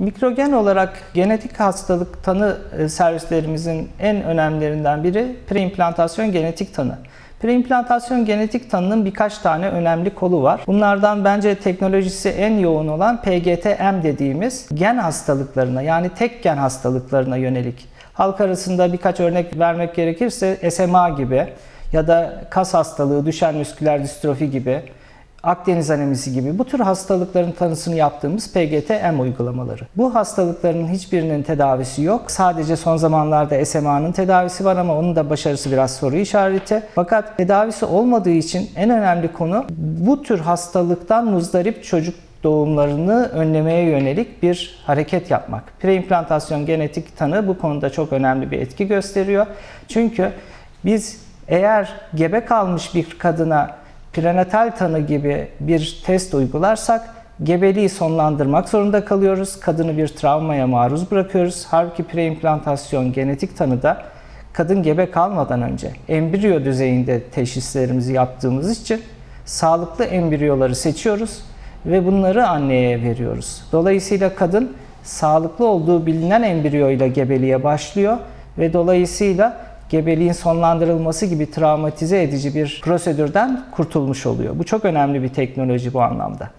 Mikrogen olarak genetik hastalık tanı e, servislerimizin en önemlilerinden biri preimplantasyon genetik tanı. Preimplantasyon genetik tanının birkaç tane önemli kolu var. Bunlardan bence teknolojisi en yoğun olan PGT-M dediğimiz gen hastalıklarına yani tek gen hastalıklarına yönelik. Halk arasında birkaç örnek vermek gerekirse SMA gibi ya da kas hastalığı, düşen müsküler distrofi gibi Akdeniz anemisi gibi bu tür hastalıkların tanısını yaptığımız PGT-M uygulamaları. Bu hastalıkların hiçbirinin tedavisi yok. Sadece son zamanlarda SMA'nın tedavisi var ama onun da başarısı biraz soru işareti. Fakat tedavisi olmadığı için en önemli konu bu tür hastalıktan muzdarip çocuk doğumlarını önlemeye yönelik bir hareket yapmak. Preimplantasyon genetik tanı bu konuda çok önemli bir etki gösteriyor. Çünkü biz eğer gebe kalmış bir kadına prenatal tanı gibi bir test uygularsak gebeliği sonlandırmak zorunda kalıyoruz. Kadını bir travmaya maruz bırakıyoruz. Halbuki preimplantasyon genetik tanıda kadın gebe kalmadan önce embriyo düzeyinde teşhislerimizi yaptığımız için sağlıklı embriyoları seçiyoruz ve bunları anneye veriyoruz. Dolayısıyla kadın sağlıklı olduğu bilinen embriyo ile gebeliğe başlıyor ve dolayısıyla gebeliğin sonlandırılması gibi travmatize edici bir prosedürden kurtulmuş oluyor. Bu çok önemli bir teknoloji bu anlamda.